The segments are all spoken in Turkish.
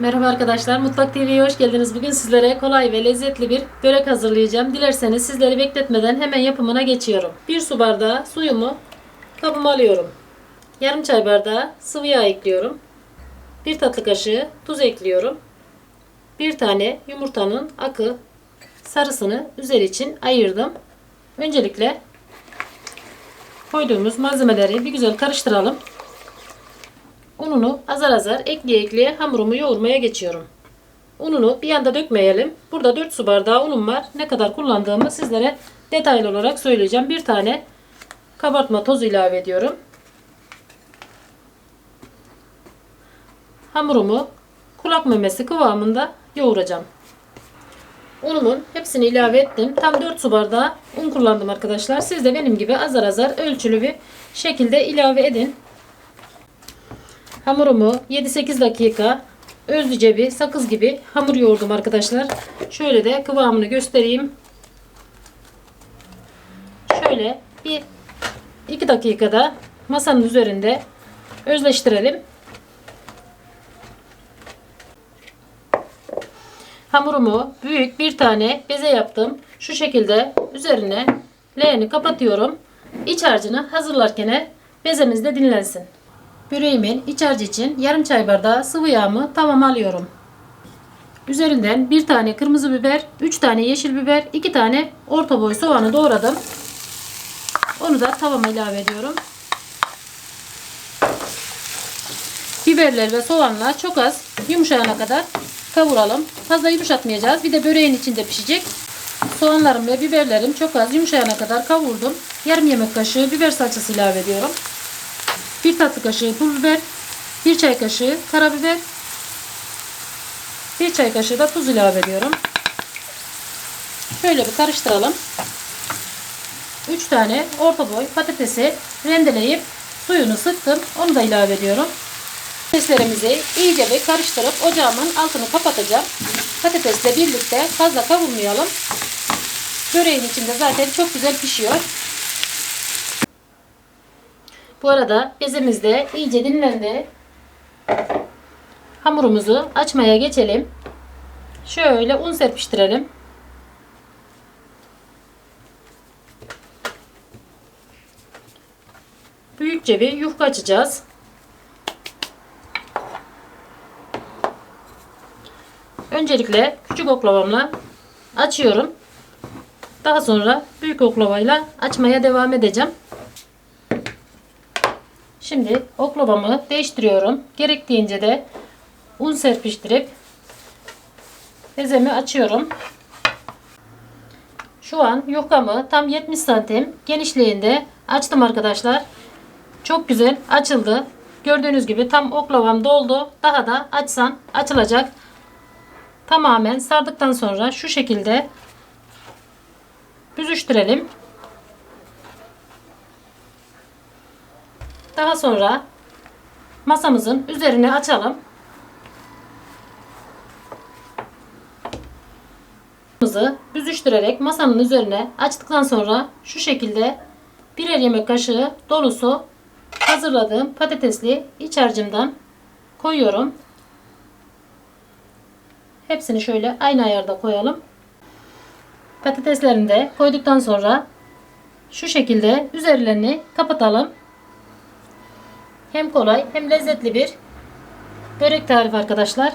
Merhaba arkadaşlar, Mutfak TV'ye hoş geldiniz. Bugün sizlere kolay ve lezzetli bir börek hazırlayacağım. Dilerseniz sizleri bekletmeden hemen yapımına geçiyorum. 1 su bardağı suyumu kabıma alıyorum. Yarım çay bardağı sıvı yağ ekliyorum. 1 tatlı kaşığı tuz ekliyorum. 1 tane yumurtanın akı sarısını üzeri için ayırdım. Öncelikle koyduğumuz malzemeleri bir güzel karıştıralım. Ununu azar azar ekleye ekleye hamurumu yoğurmaya geçiyorum. Ununu bir anda dökmeyelim. Burada 4 su bardağı unum var. Ne kadar kullandığımı sizlere detaylı olarak söyleyeceğim. Bir tane kabartma tozu ilave ediyorum. Hamurumu kulak memesi kıvamında yoğuracağım. Unumun hepsini ilave ettim. Tam 4 su bardağı un kullandım arkadaşlar. Siz de benim gibi azar azar ölçülü bir şekilde ilave edin. Hamurumu 7-8 dakika özlüce bir sakız gibi hamur yoğurdum arkadaşlar. Şöyle de kıvamını göstereyim. Şöyle bir 2 dakikada masanın üzerinde özleştirelim. Hamurumu büyük bir tane beze yaptım. Şu şekilde üzerine leğeni kapatıyorum. İç harcını hazırlarken bezemizde dinlensin. Böreğimin iç harcı için yarım çay bardağı sıvı yağımı tavama alıyorum. Üzerinden bir tane kırmızı biber, 3 tane yeşil biber, 2 tane orta boy soğanı doğradım. Onu da tavama ilave ediyorum. Biberler ve soğanla çok az yumuşayana kadar kavuralım. Fazla yumuşatmayacağız. Bir de böreğin içinde pişecek. Soğanlarım ve biberlerim çok az yumuşayana kadar kavurdum. Yarım yemek kaşığı biber salçası ilave ediyorum. 1 tatlı kaşığı pul biber, 1 çay kaşığı karabiber, 1 çay kaşığı da tuz ilave ediyorum. Şöyle bir karıştıralım. 3 tane orta boy patatesi rendeleyip suyunu sıktım. Onu da ilave ediyorum. Patateslerimizi iyice bir karıştırıp ocağımın altını kapatacağım. Patatesle birlikte fazla kavurmayalım. Böreğin içinde zaten çok güzel pişiyor. Bu arada bezemiz de iyice dinlendi. Hamurumuzu açmaya geçelim. Şöyle un serpiştirelim. Büyükçe bir yufka açacağız. Öncelikle küçük oklavamla açıyorum. Daha sonra büyük oklavayla açmaya devam edeceğim. Şimdi oklavamı değiştiriyorum. Gerektiğince de un serpiştirip bezemi açıyorum. Şu an yufkamı tam 70 santim genişliğinde açtım arkadaşlar. Çok güzel açıldı. Gördüğünüz gibi tam oklavam doldu. Daha da açsan açılacak. Tamamen sardıktan sonra şu şekilde büzüştürelim. Daha sonra masamızın üzerine açalım. Masamızı büzüştürerek masanın üzerine açtıktan sonra şu şekilde birer yemek kaşığı dolusu hazırladığım patatesli iç harcımdan koyuyorum. Hepsini şöyle aynı ayarda koyalım. Patateslerini de koyduktan sonra şu şekilde üzerlerini kapatalım. Hem kolay hem lezzetli bir börek tarifi arkadaşlar.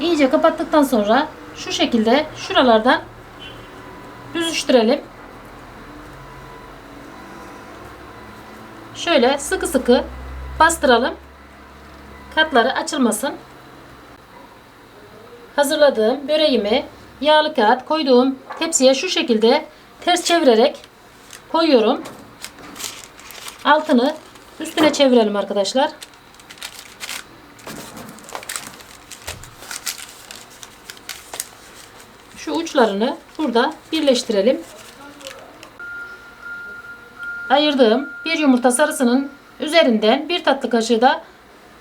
İyice kapattıktan sonra şu şekilde şuralardan büzüştürelim. Şöyle sıkı sıkı bastıralım. Katları açılmasın. Hazırladığım böreğimi yağlı kağıt koyduğum tepsiye şu şekilde ters çevirerek koyuyorum. Altını üstüne çevirelim arkadaşlar. Şu uçlarını burada birleştirelim. Ayırdığım bir yumurta sarısının üzerinden bir tatlı kaşığı da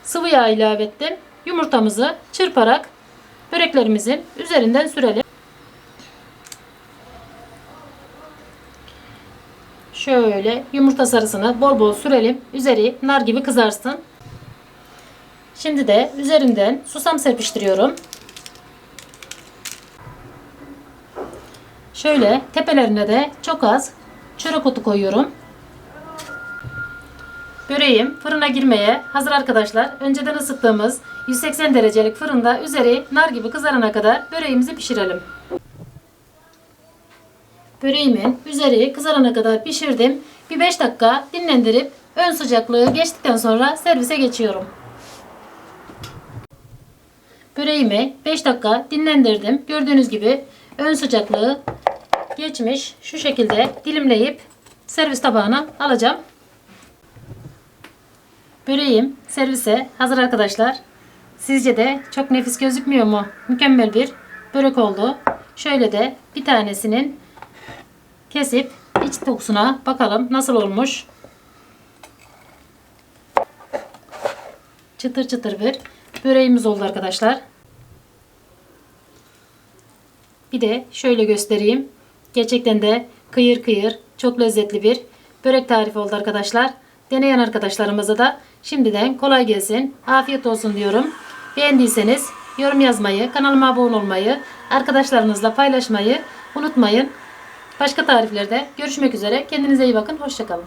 sıvı yağ ilave ettim. Yumurtamızı çırparak böreklerimizin üzerinden sürelim. Şöyle yumurta sarısını bol bol sürelim. Üzeri nar gibi kızarsın. Şimdi de üzerinden susam serpiştiriyorum. Şöyle tepelerine de çok az çörek otu koyuyorum. Böreğim fırına girmeye hazır arkadaşlar. Önceden ısıttığımız 180 derecelik fırında üzeri nar gibi kızarana kadar böreğimizi pişirelim. Böreğimin üzeri kızarana kadar pişirdim. Bir 5 dakika dinlendirip ön sıcaklığı geçtikten sonra servise geçiyorum. Böreğimi 5 dakika dinlendirdim. Gördüğünüz gibi ön sıcaklığı geçmiş. Şu şekilde dilimleyip servis tabağına alacağım. Böreğim servise hazır arkadaşlar. Sizce de çok nefis gözükmüyor mu? Mükemmel bir börek oldu. Şöyle de bir tanesinin kesip iç dokusuna bakalım nasıl olmuş. Çıtır çıtır bir böreğimiz oldu arkadaşlar. Bir de şöyle göstereyim. Gerçekten de kıyır kıyır çok lezzetli bir börek tarifi oldu arkadaşlar. Deneyen arkadaşlarımıza da şimdiden kolay gelsin. Afiyet olsun diyorum. Beğendiyseniz yorum yazmayı, kanalıma abone olmayı, arkadaşlarınızla paylaşmayı unutmayın. Başka tariflerde görüşmek üzere. Kendinize iyi bakın. Hoşçakalın.